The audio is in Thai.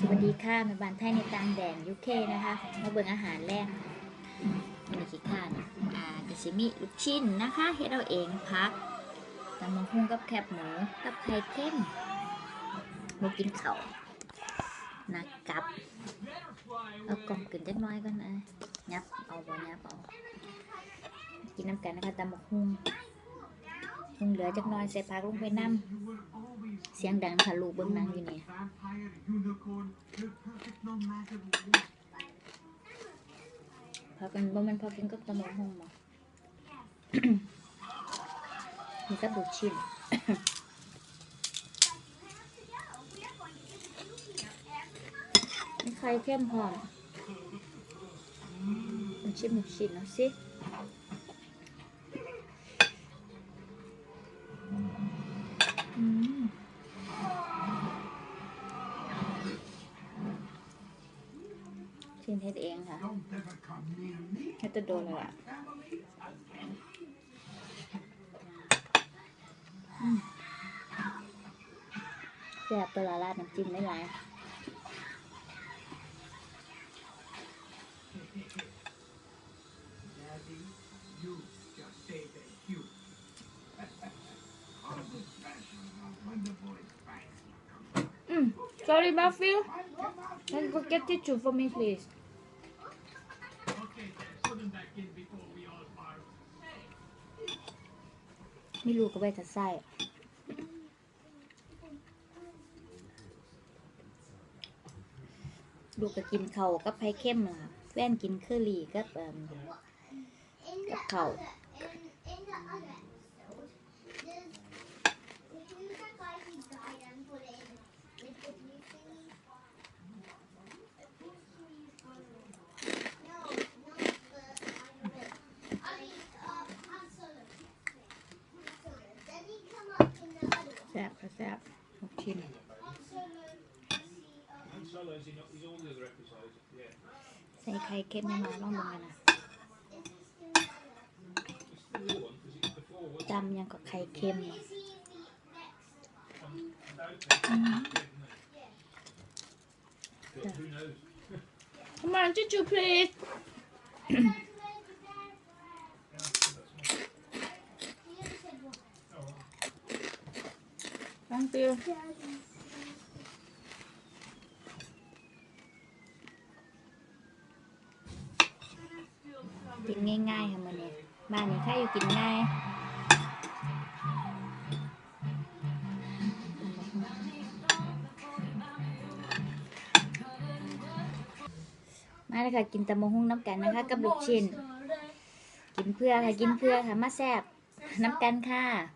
สวัสดีค่ะแม่บ้านไทยในต่างแดนยูเคนะคะ มาเบิ่งอาหารแรกมีขี้ข้านอ่ากะซิมิลูกชิ้นนะคะเฮ็ดเอาเองพักตำมะฮุ่งกับแคบหมูกับไข่เค็มมูกินเขานะกับ เอากล่องกึ่นจักหน้อยก่อนนะยับเอาบ่ยับเอากินน้ำกันนะคะตำมะฮุ่งหุงเหลือจักหน้อยใส่ผักลงไปน้ำเสียงดังนะลูกเบิ่งนังอยู่เนี่ยากันบ่มันพอกินกับตะมอห้องมามีกับลูกชิ้นมีไข่เข้มหอมมันชิมลูชิ้นเอาสิ ชิ้นเฮ็ดเองค่ะให้ตัวโดนเลยอะแซ่บตัวละลาดน้ำจิ้มไม่หลายอืม sorry Buffy can you get tissue for me please ไม่รู้ก็ไปจะใส่ลูกก็กินเข่ากับไผ่เข้มล่ะแว่นกินเคอรี่กับเอิ่มกับเข่า แซ่บค่ะแซ่บลูกชิ้น Han Solo, is he not? He's all the other episodes. Yeah. ใส่ไข่เค็มแน่นอนลองดูกันนะ It's the new one because it's before, wasn't จำยังกับไข่เค็มอะ it? Um, But who knows? Come on, Juju, please. Thank you. กินง่ายๆค่ะมันนี้บ้านนี้ใครอยู่กินง่ายมาเลยค่ะกินตะมงหุ้งน้ำกันนะคะกับลูกชิ้น กินเพื่อค่ะกินเพื่อค่ะมาแซบน้ำกันค่ะ